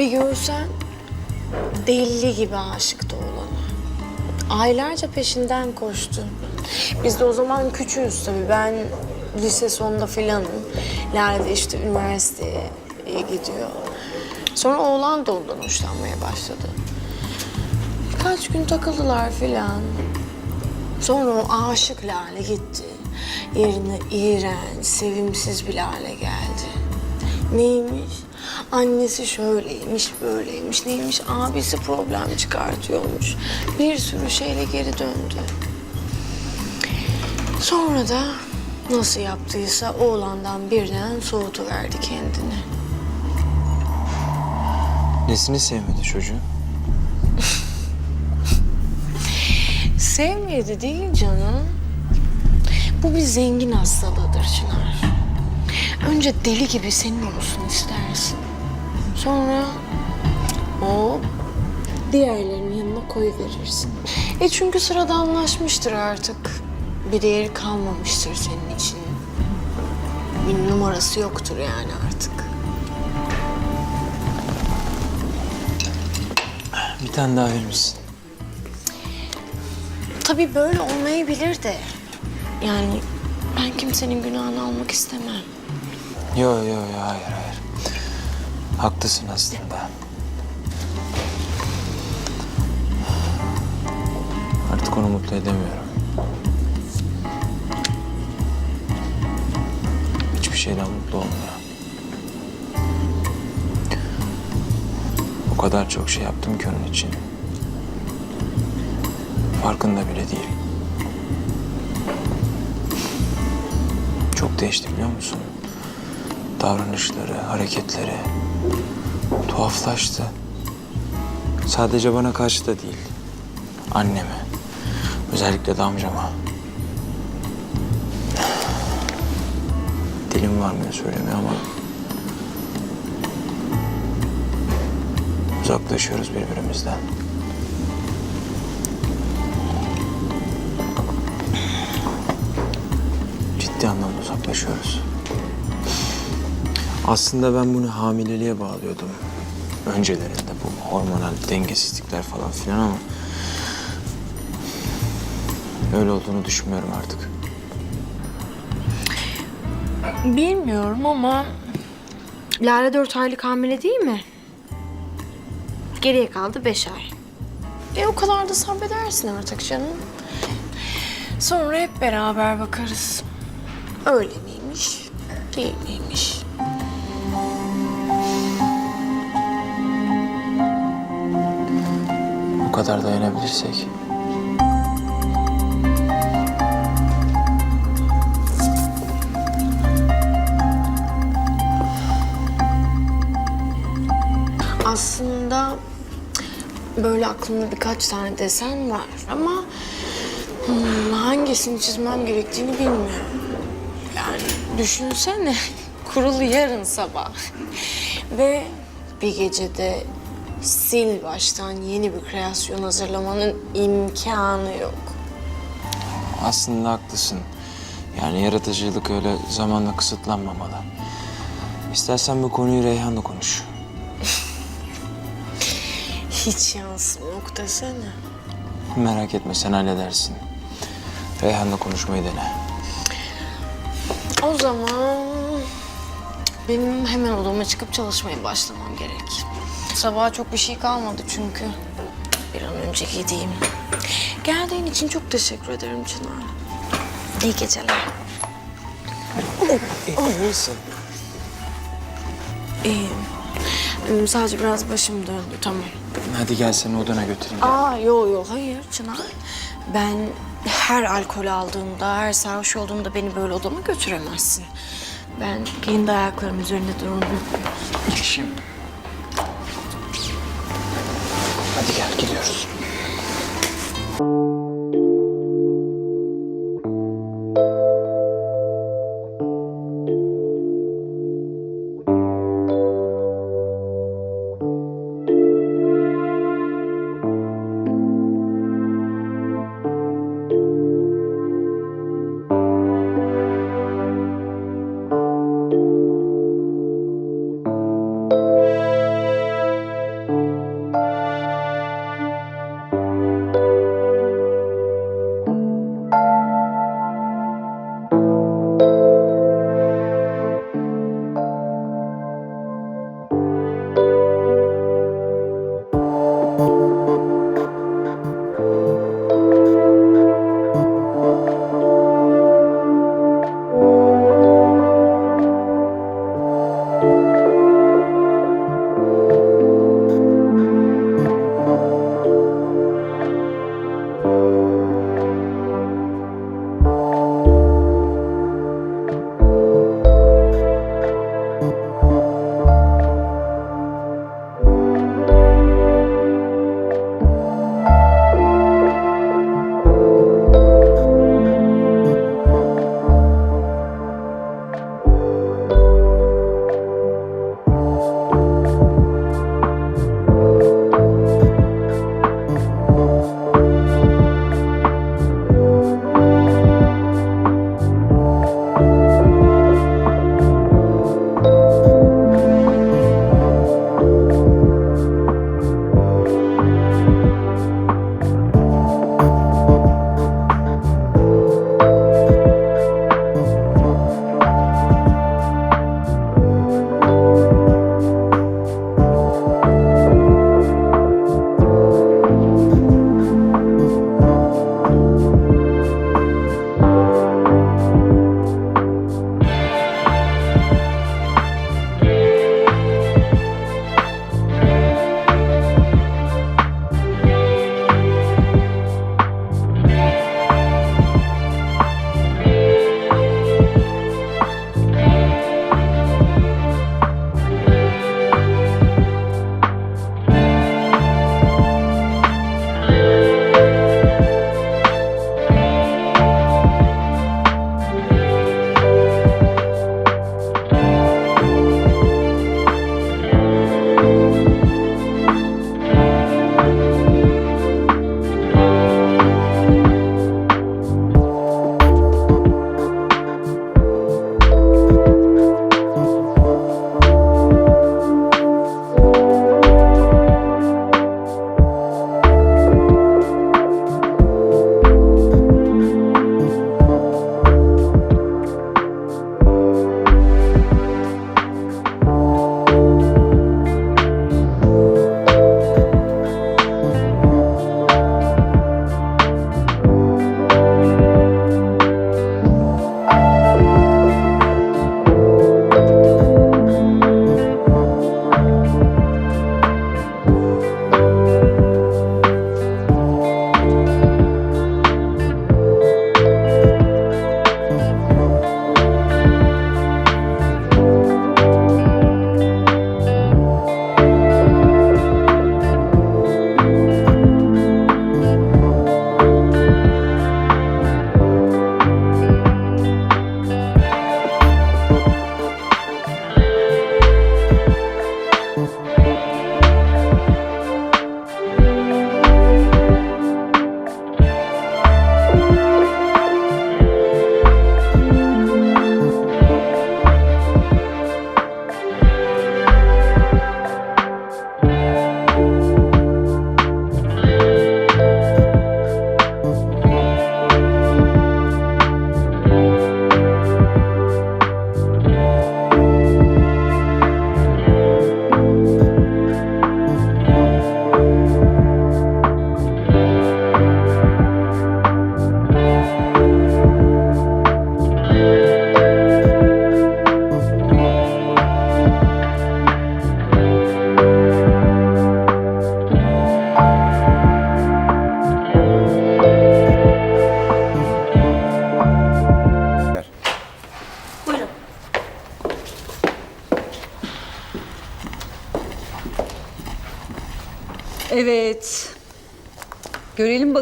Bir görsen deli gibi aşıktı oğlana. Aylarca peşinden koştu. Biz de o zaman küçüğüz tabii. Ben lise sonunda filanım. De işte üniversiteye gidiyor. Sonra oğlan da ondan hoşlanmaya başladı. Birkaç gün takıldılar filan. Sonra o aşık Lale gitti. Yerine iğrenç, sevimsiz bir Lale geldi. Neymiş? Annesi şöyleymiş, böyleymiş. Neymiş? Abisi problem çıkartıyormuş. Bir sürü şeyle geri döndü. Sonra da nasıl yaptıysa oğlandan birden soğutuverdi kendini. Nesini sevmedi çocuğun? Sevmedi değil canım. Bu bir zengin hastalığıdır Çınar. Önce deli gibi senin olsun istersin. Sonra o diğerlerinin yanına koy verirsin. E çünkü sıradanlaşmıştır artık. Bir değeri kalmamıştır senin için. Bir numarası yoktur yani artık. Bir tane daha verir misin? Tabii böyle olmayabilir de. Yani ben kimsenin günahını almak istemem. Yo yo yo hayır hayır. Haklısın aslında. Artık onu mutlu edemiyorum. Hiçbir şeyden mutlu olmuyor. O kadar çok şey yaptım ki onun için. Farkında bile değil. Çok değişti biliyor musun? Davranışları, hareketleri tuhaflaştı. Sadece bana karşı da değil. Anneme. Özellikle de amcama. Dilim varmıyor söylemeye ama... Uzaklaşıyoruz birbirimizden. Ciddi anlamda uzaklaşıyoruz. Aslında ben bunu hamileliğe bağlıyordum. Öncelerinde bu hormonal dengesizlikler falan filan ama... Öyle olduğunu düşünmüyorum artık. Bilmiyorum ama Lale dört aylık hamile değil mi? Geriye kaldı beş ay. E o kadar da sabredersin artık canım. Sonra hep beraber bakarız. Öyle miymiş, değil miymiş? Kadar dayanabilirsek... Aslında böyle aklımda birkaç tane desen var ama hmm, hangisini çizmem gerektiğini bilmiyorum. Yani düşünsene kurulu yarın sabah ve bir gecede sil baştan yeni bir kreasyon hazırlamanın imkanı yok. Aslında haklısın. Yani yaratıcılık öyle zamanla kısıtlanmamalı. İstersen bu konuyu Reyhan'la konuş. Hiç şansım yok desene. Merak etme sen halledersin. Reyhan'la konuşmayı dene. O zaman benim hemen odama çıkıp çalışmaya başlamam gerek. Sabaha çok bir şey kalmadı çünkü. Bir an önce gideyim. Geldiğin için çok teşekkür ederim Çınar. İyi geceler. İyi misin? İyiyim. Hmm, Sadece biraz başım döndü tamam. Hadi gel seni odana götüreyim. Aa yo yo hayır Çınar. Ben her alkol aldığımda, her sarhoş olduğumda beni böyle odama götüremezsin. Ben kendi ayaklarım üzerinde durmam. Yeşim. Gidiyoruz.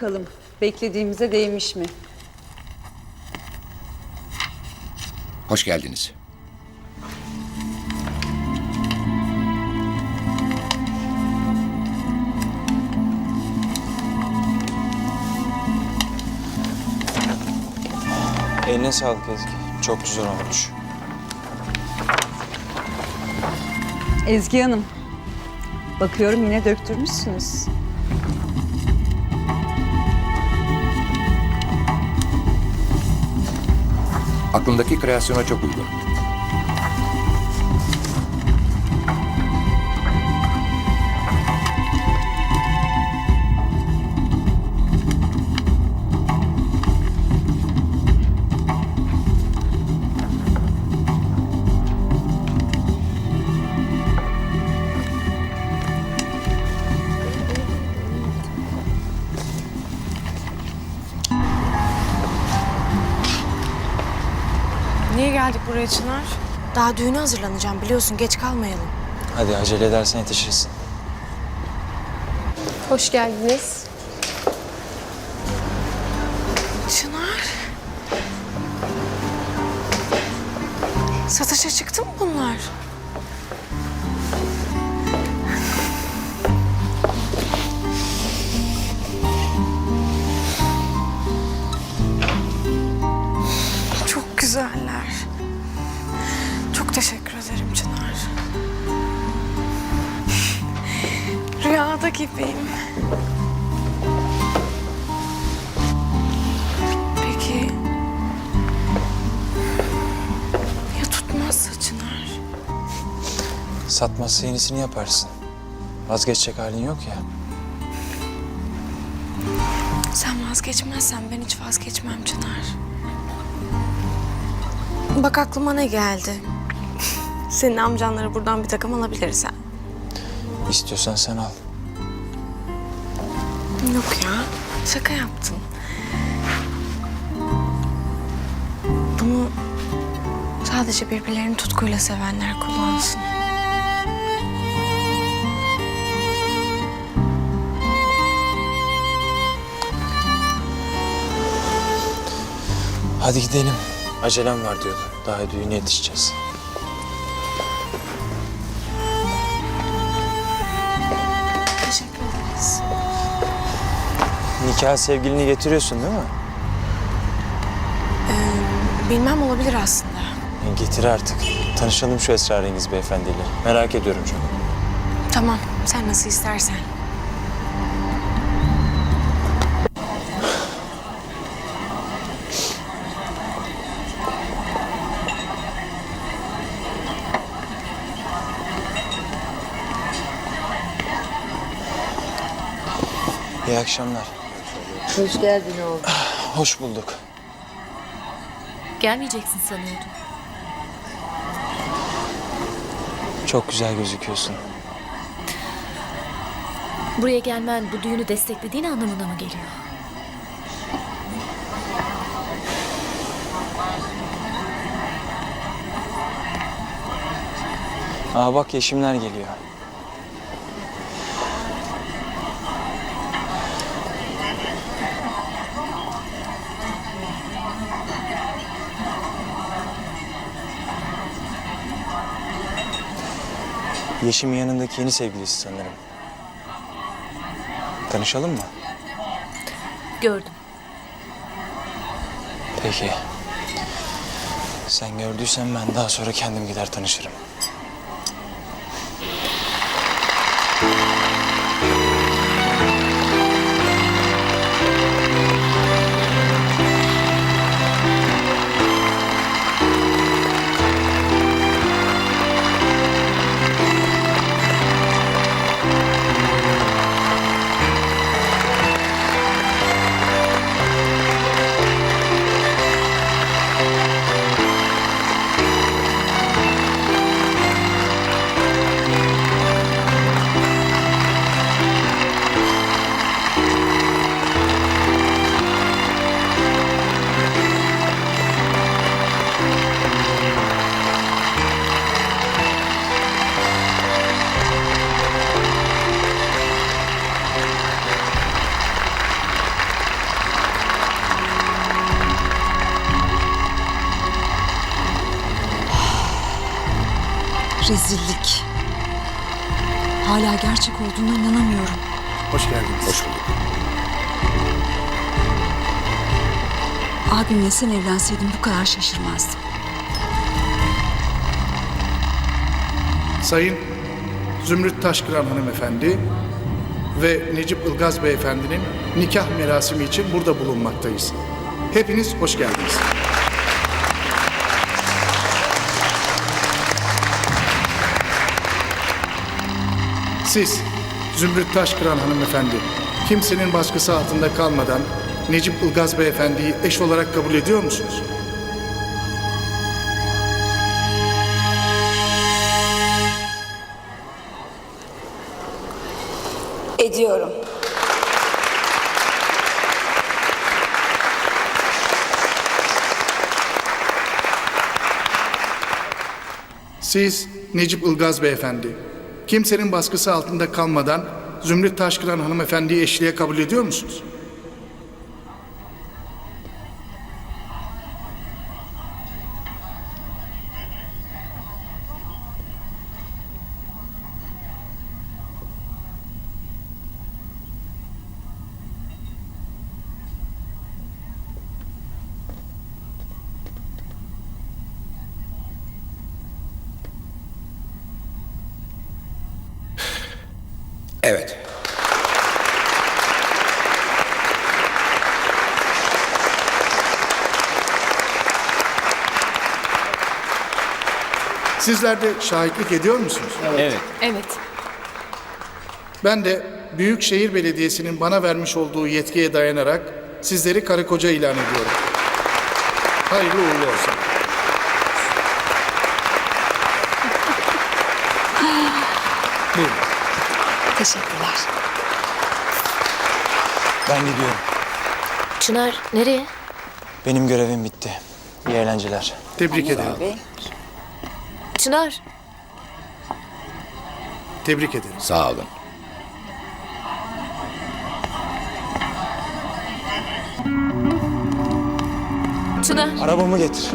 Bakalım beklediğimize değmiş mi? Hoş geldiniz. Eline sağlık Ezgi. Çok güzel olmuş. Ezgi Hanım. Bakıyorum yine döktürmüşsünüz. Aklımdaki kreasyona çok uygun. Daha düğüne hazırlanacağım biliyorsun geç kalmayalım. Hadi acele edersen yetişirsin. Hoş geldiniz. Satmazsa yenisini yaparsın. Vazgeçecek halin yok ya. Sen vazgeçmezsen ben hiç vazgeçmem Çınar. Bak aklıma ne geldi. Senin amcanlara buradan bir takım alabiliriz ha. İstiyorsan sen al. Yok ya, şaka yaptım. Bunu sadece birbirlerini tutkuyla sevenler kullansın. Hadi gidelim. Acelem var diyordu. Daha düğüne yetişeceğiz. Teşekkür ederiz. Nikah sevgilini getiriyorsun değil mi? Bilmem olabilir aslında. Getir artık. Tanışalım şu esrarengiz beyefendiyle. Merak ediyorum çok. Tamam, sen nasıl istersen. Akşamlar. Hoş geldin oğlum. Hoş bulduk. Gelmeyeceksin sanıyordum. Çok güzel gözüküyorsun. Buraya gelmen bu düğünü desteklediğin anlamına mı geliyor? Aa bak yeşimler geliyor. Yeşim yanındaki yeni sevgilisi sanırım. Tanışalım mı? Gördüm. Peki. Sen gördüysen ben daha sonra kendim gider tanışırım. Rezillik. Hala gerçek olduğuna inanamıyorum. Hoş geldiniz. Hoş bulduk. Abimle sen evlenseydin bu kadar şaşırmazdım. Sayın Zümrüt Taşkıran hanımefendi ve Necip Ilgaz beyefendinin nikah merasimi için burada bulunmaktayız. Hepiniz hoş geldiniz. Siz Zümrüt Taşkıran hanımefendi kimsenin baskısı altında kalmadan Necip Ilgaz beyefendiyi eş olarak kabul ediyor musunuz? Ediyorum. Siz Necip Ilgaz Beyefendi, kimsenin baskısı altında kalmadan Zümrüt Taşkıran hanımefendiyi eşliğe kabul ediyor musunuz? Evet. Sizler de şahitlik ediyor musunuz? Evet. Ben de Büyükşehir Belediyesi'nin bana vermiş olduğu yetkiye dayanarak sizleri karı koca ilan ediyorum. Hayırlı uğurlu olsun. Buyurun. Teşekkürler. Ben gidiyorum. Çınar nereye? Benim görevim bitti. İyi eğlenceler. Tebrik ederim. Çınar. Tebrik ederim. Sağ olun. Çınar. Arabamı getir.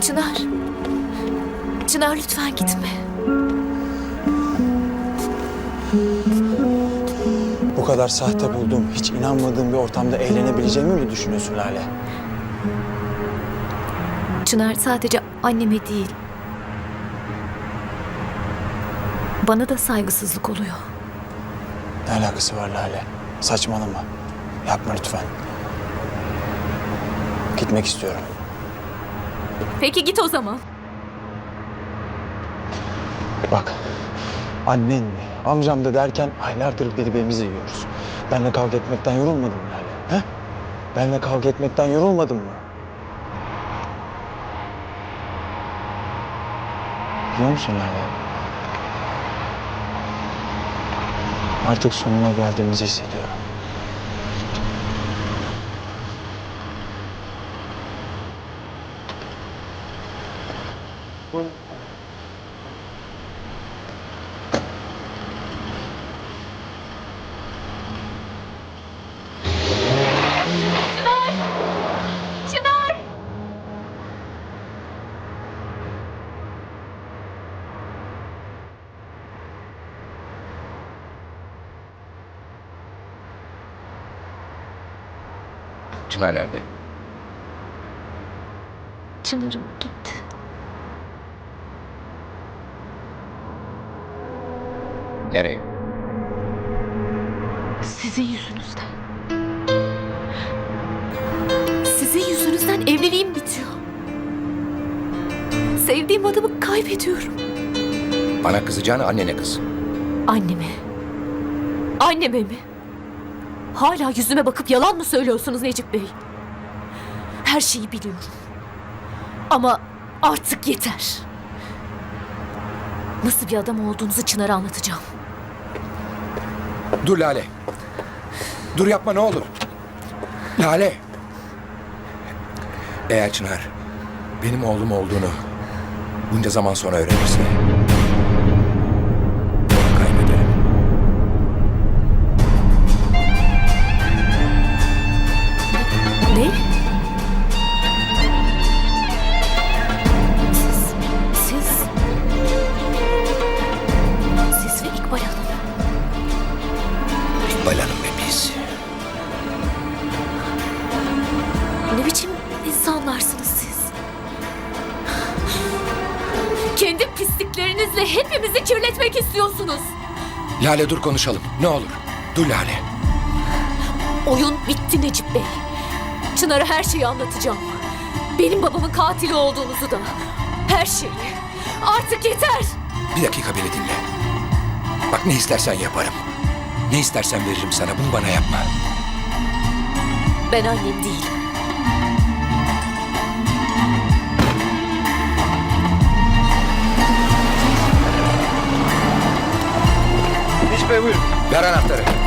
Çınar. Çınar lütfen gitme. Bu kadar sahte bulduğum, hiç inanmadığım bir ortamda eğlenebileceğimi mi düşünüyorsun Lale? Çınar sadece anneme değil. Bana da saygısızlık oluyor. Ne alakası var Lale? Saçmalama. Yapma lütfen. Gitmek istiyorum. Peki git o zaman. Bak, annen mi, amcam da derken aylardır birbirimizi yiyoruz. Benle kavga etmekten yorulmadın mı Lale? He? Benle kavga etmekten yorulmadın mı? Biliyor musun Lale? Artık sonuna geldiğimizi hissediyorum. Çınar nerede? Çınar'ım gitti. Nereye? Sizin yüzünüzden. Sizin yüzünüzden evliliğim bitiyor. Sevdiğim adamı kaybediyorum. Bana kızacağını annene kız. Anneme. Anneme mi? Hala yüzüme bakıp yalan mı söylüyorsunuz Necip Bey? Her şeyi biliyorum. Ama artık yeter. Nasıl bir adam olduğunuzu Çınar'a anlatacağım. Dur Lale. Dur yapma ne olur. Lale. Eğer Çınar benim oğlum olduğunu bunca zaman sonra öğrenirse istiyorsunuz. Lale dur konuşalım. Ne olur. Dur Lale. Oyun bitti Necip Bey. Çınar'a her şeyi anlatacağım. Benim babamın katili olduğunuzu da. Her şeyi. Artık yeter. Bir dakika beni dinle. Bak ne istersen yaparım. Ne istersen veririm sana. Bunu bana yapma. Ben annem değilim. Bey buyurun. Ver anahtarı.